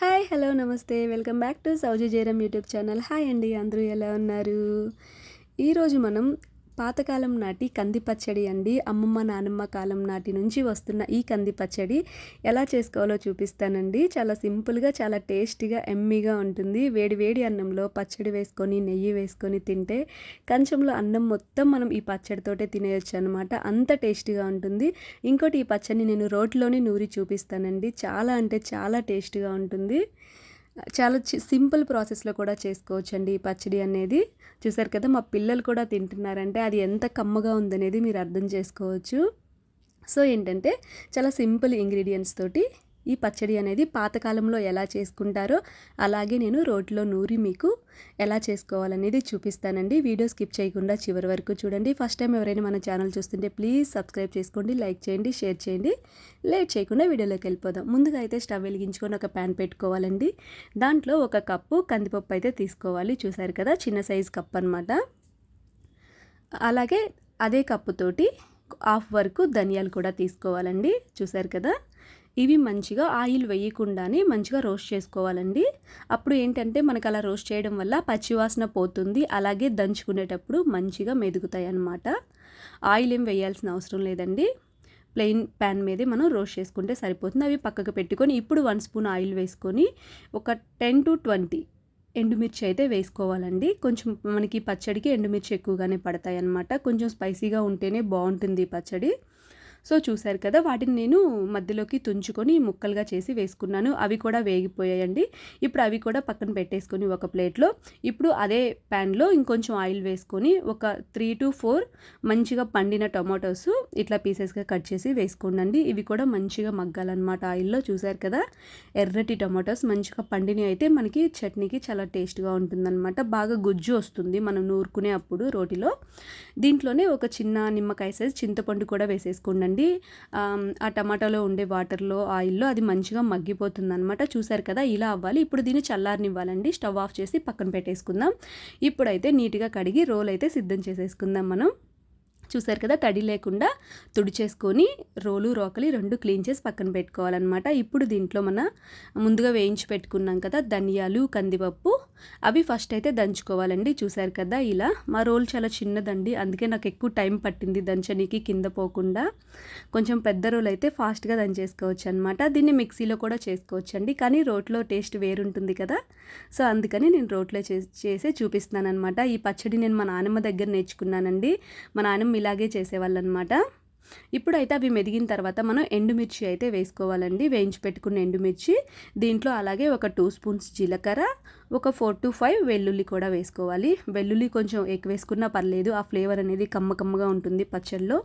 Hi hello నమస్తే. Welcome back to Souji Jayaram YouTube channel. Hi అండి అందరూ ఎలా ఉన్నారు? ఈరోజు మనం పాతకాలం నాటి కంది పచ్చడి అండి. అమ్మమ్మ నానమ్మ కాలం నాటి నుంచి వస్తున్న ఈ కంది పచ్చడి ఎలా చేసుకోవాలో చూపిస్తానండి. చాలా సింపుల్గా చాలా టేస్టీగా ఎమ్మీగా ఉంటుంది. వేడి వేడి అన్నంలో పచ్చడి వేసుకొని నెయ్యి వేసుకొని తింటే కంచంలో అన్నం మొత్తం మనం ఈ పచ్చడితోటే తినేయచ్చు అనమాట అంత టేస్టీగా ఉంటుంది. ఇంకోటి ఈ పచ్చడిని నేను రోడ్లోనే నూరి చూపిస్తానండి. చాలా అంటే చాలా టేస్టీగా ఉంటుంది. చాలా సింపుల్ ప్రాసెస్లో కూడా చేసుకోవచ్చండి ఈ పచ్చడి అనేది. చూసారు కదా మా పిల్లలు కూడా తింటున్నారంటే అది ఎంత కమ్మగా ఉందనేది మీరు అర్థం చేసుకోవచ్చు. సో ఏంటంటే చాలా సింపుల్ ఇంగ్రీడియంట్స్ తోటి ఈ పచ్చడి అనేది పాతకాలంలో ఎలా చేసుకుంటారో అలాగే నేను రోట్లో నూరి మీకు ఎలా చేసుకోవాలనేది చూపిస్తానండి. వీడియో స్కిప్ చేయకుండా చివరి వరకు చూడండి. ఫస్ట్ టైం ఎవరైనా మన ఛానల్ చూస్తుంటే ప్లీజ్ సబ్స్క్రైబ్ చేసుకోండి లైక్ చేయండి షేర్ చేయండి. లేట్ చేయకుండా వీడియోలోకి వెళ్ళిపోదాం. ముందుగా అయితే స్టవ్ వెలిగించుకొని ఒక ప్యాన్ పెట్టుకోవాలండి. దాంట్లో ఒక కప్పు కందిపప్పు అయితే తీసుకోవాలి. చూసారు కదా చిన్న సైజ్ కప్ అనమాట అలాగే అదే కప్పుతోటి హాఫ్ వరకు ధనియాలు కూడా తీసుకోవాలండి. చూసారు కదా ఇవి మంచిగా ఆయిల్ వేయకుండానే మంచిగా రోస్ట్ చేసుకోవాలండి. అప్పుడు ఏంటంటే మనకు అలా రోస్ట్ చేయడం వల్ల పచ్చివాసన పోతుంది. అలాగే దంచుకునేటప్పుడు మంచిగా మెదుగుతాయి అన్నమాట ఆయిల్ ఏం వేయాల్సిన అవసరం లేదండి. ప్లెయిన్ ప్యాన్ మీదే మనం రోస్ట్ చేసుకుంటే సరిపోతుంది. అవి పక్కకు పెట్టుకొని ఇప్పుడు వన్ స్పూన్ ఆయిల్ వేసుకొని ఒక టెన్ టు ట్వంటీ ఎండుమిర్చి అయితే వేసుకోవాలండి. కొంచెం మనకి పచ్చడికి ఎండుమిర్చి ఎక్కువగానే పడతాయి అన్నమాట కొంచెం స్పైసీగా ఉంటేనే బాగుంటుంది పచ్చడి. సో చూశారు కదా వాటిని నేను మధ్యలోకి తుంచుకొని ముక్కలుగా చేసి వేసుకున్నాను. అవి కూడా వేగిపోయాయండి. ఇప్పుడు అవి కూడా పక్కన పెట్టేసుకొని ఒక ప్లేట్లో. ఇప్పుడు అదే ప్యాన్లో ఇంకొంచెం ఆయిల్ వేసుకొని ఒక త్రీ టు ఫోర్ మంచిగా పండిన టొమాటోస్ ఇట్లా పీసెస్గా కట్ చేసి వేసుకోండి ఇవి కూడా మంచిగా మగ్గాలన్నమాట ఆయిల్లో. చూశారు కదా ఎర్రటి టొమాటోస్ మంచిగా పండినవి అయితే మనకి చట్నీకి చాలా టేస్ట్గా ఉంటుందన్నమాట. బాగా గుజ్జు వస్తుంది మనం నూరుకునే అప్పుడు రోటిలో. దీంట్లోనే ఒక చిన్న నిమ్మకాయ సైజ్ చింతపండు కూడా వేసేసుకోండి అండి ఆ టమాటాలో ఉండే వాటర్లో ఆయిల్లో అది మంచిగా మగ్గిపోతుంది అనమాట చూసారు కదా ఇలా అవ్వాలి. ఇప్పుడు దీన్ని చల్లారనివ్వాలండి. స్టవ్ ఆఫ్ చేసి పక్కన పెట్టేసుకుందాం. ఇప్పుడైతే నీట్గా కడిగి రోల్ అయితే సిద్ధం చేసేసుకుందాం మనం. చూసారు కదా తడి లేకుండా తుడిచేసుకొని రోలు రోకలి రెండు క్లీన్ చేసి పక్కన పెట్టుకోవాలన్నమాట. ఇప్పుడు దీంట్లో మన ముందుగా వేయించి పెట్టుకున్నాం కదా ధనియాలు కందిపప్పు అవి ఫస్ట్ అయితే దంచుకోవాలండి. చూసారు కదా ఇలా. మా రోల్ చాలా చిన్నదండి. అందుకే నాకు ఎక్కువ టైం పట్టింది దంచనీకి కింద పోకుండా. కొంచెం పెద్ద రోల్ అయితే ఫాస్ట్గా దంచేసుకోవచ్చు అనమాట దీన్ని మిక్సీలో కూడా చేసుకోవచ్చు అండి కానీ రోట్లో టేస్ట్ వేరుంటుంది కదా. సో అందుకని నేను రోట్లో చేసే చూపిస్తున్నాను అనమాట ఈ పచ్చడి నేను మా నాన్నమ్మ దగ్గర నేర్చుకున్నానండి. మా నాన్నమ్మ ఇలాగే చేసేవాళ్ళు అనమాట ఇప్పుడైతే అవి మెదిగిన తర్వాత మనం ఎండుమిర్చి అయితే వేసుకోవాలండి. వేయించి పెట్టుకున్న ఎండుమిర్చి దీంట్లో అలాగే ఒక టూ స్పూన్స్ జీలకర్ర ఒక ఫోర్ టు ఫైవ్ వెల్లుల్లి కూడా వేసుకోవాలి. వెల్లుల్లి కొంచెం ఎక్కువ వేసుకున్నా పర్లేదు ఆ ఫ్లేవర్ అనేది కమ్మ కమ్మగా ఉంటుంది పచ్చళ్ళలో.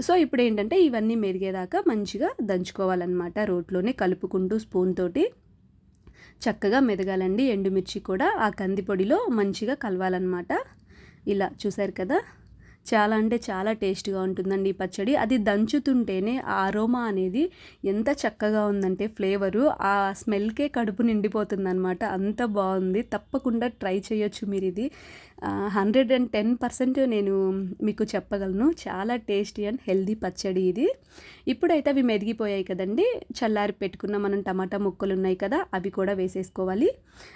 సో ఇప్పుడు ఏంటంటే ఇవన్నీ మెరిగేదాకా మంచిగా దంచుకోవాలన్నమాట రోట్లోనే కలుపుకుంటూ స్పూన్ తోటి. చక్కగా మెదగాలండి ఎండుమిర్చి కూడా. ఆ కందిపొడిలో మంచిగా కలవాలన్నమాట. ఇలా చూసారు కదా? చాలా అంటే చాలా టేస్ట్గా ఉంటుందండి ఈ పచ్చడి. అది దంచుతుంటేనే ఆ అరోమా అనేది ఎంత చక్కగా ఉందంటే ఫ్లేవరు ఆ స్మెల్కే కడుపు నిండిపోతుంది అనమాట అంత బాగుంది. తప్పకుండా ట్రై చేయొచ్చు మీరు ఇది. హండ్రెడ్ అండ్ టెన్ పర్సెంట్ నేను మీకు చెప్పగలను. చాలా టేస్టీ అండ్ హెల్దీ పచ్చడి ఇది. ఇప్పుడైతే అవి మెరిగిపోయాయి కదండి. చల్లారి పెట్టుకున్న మనం టమాటా ముక్కలు ఉన్నాయి కదా అవి కూడా వేసేసుకోవాలి.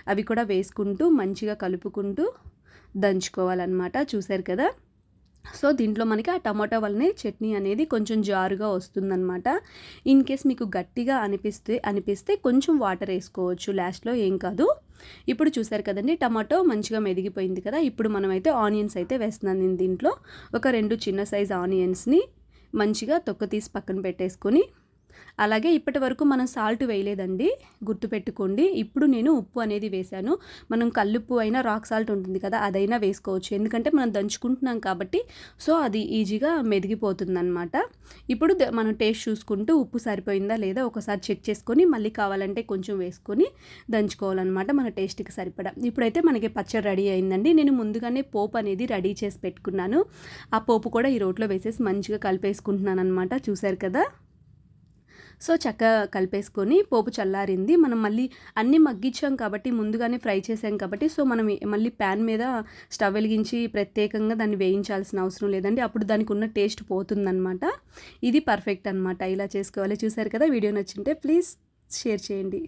అవి కూడా వేసుకుంటూ మంచిగా కలుపుకుంటూ దంచుకోవాలన్నమాట. చూశారు కదా? సో దీంట్లో మనకి ఆ టమాటా వల్లనే చట్నీ అనేది కొంచెం జారుగా వస్తుందన్నమాట. ఇన్ కేస్ మీకు గట్టిగా అనిపిస్తే అనిపిస్తే కొంచెం వాటర్ వేసుకోవచ్చు. లాస్ట్లో ఏం కాదు. ఇప్పుడు చూసారు కదండి టమాటో మంచిగా మెదిగిపోయింది కదా. ఇప్పుడు మనమైతే ఆనియన్స్ అయితే వేస్తున్నాను నేను దీంట్లో. ఒక రెండు చిన్న సైజ్ ఆనియన్స్ని మంచిగా తొక్క తీసి పక్కన పెట్టేసుకొని అలాగే ఇప్పటి వరకు మనం సాల్ట్ వేయలేదండి. గుర్తుపెట్టుకోండి ఇప్పుడు నేను ఉప్పు అనేది వేశాను. మనం కల్లుప్పు అయినా రాక్ సాల్ట్ ఉంటుంది కదా అదైనా వేసుకోవచ్చు. ఎందుకంటే మనం దంచుకుంటున్నాం కాబట్టి సో అది ఈజీగా మెదిగిపోతుందన్నమాట. ఇప్పుడు మనం టేస్ట్ చూసుకుంటూ ఉప్పు సరిపోయిందా లేదా ఒకసారి చెక్ చేసుకొని మళ్ళీ కావాలంటే కొంచెం వేసుకొని దంచుకోవాలన్నమాట మన టేస్ట్కి సరిపడా. ఇప్పుడైతే మనకి పచ్చడి రెడీ అయిందండి. నేను ముందుగానే పోపు అనేది రెడీ చేసి పెట్టుకున్నాను. ఆ పోపు కూడా ఈ రోట్లో వేసేసి మంచిగా కలిపేసుకుంటున్నాను అనమాట చూశారు కదా? సో చక్కగా కలిపేసుకొని పోపు చల్లారింది. మనం మళ్ళీ అన్నీ మగ్గించాం కాబట్టి ముందుగానే ఫ్రై చేసాం కాబట్టి సో మనం మళ్ళీ ప్యాన్ మీద స్టవ్ వెలిగించి ప్రత్యేకంగా దాన్ని వేయించాల్సిన అవసరం లేదండి. అప్పుడు దానికి ఉన్న టేస్ట్ పోతుందన్నమాట. ఇది పర్ఫెక్ట్ అనమాట ఇలా చేసుకోవాలి. చూసారు కదా? వీడియో నచ్చింటే ప్లీజ్ షేర్ చేయండి.